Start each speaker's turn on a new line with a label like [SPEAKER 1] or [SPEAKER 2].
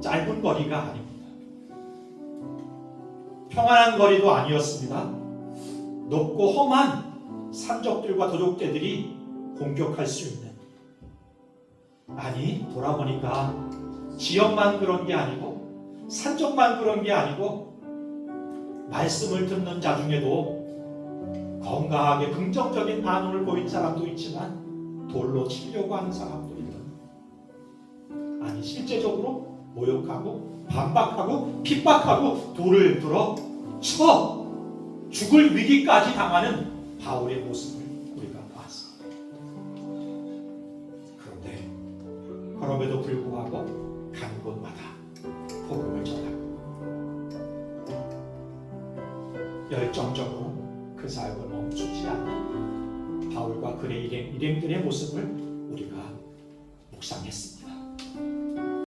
[SPEAKER 1] 짧은 거리가 아닙니다. 평안한 거리도 아니었습니다. 높고 험한 산적들과 도적대들이 공격할 수 있는 아니 돌아보니까 지역만 그런 게 아니고 산적만 그런 게 아니고 말씀을 듣는 자 중에도 건강하게 긍정적인 반응을 보인 사람도 있지만 돌로 치려고 하는 사람도 있는 아니 실제적으로 모욕하고 반박하고 핍박하고 돌을 들어 쳐 죽을 위기까지 당하는 바울의 모습을 우리가 봤습니다. 그런데 그럼에도 불구하고 간 곳마다 복음을 전하고 열정적으로 그 사역을 멈추지 않는 바울과 그의 일행, 일행들의 모습을 우리가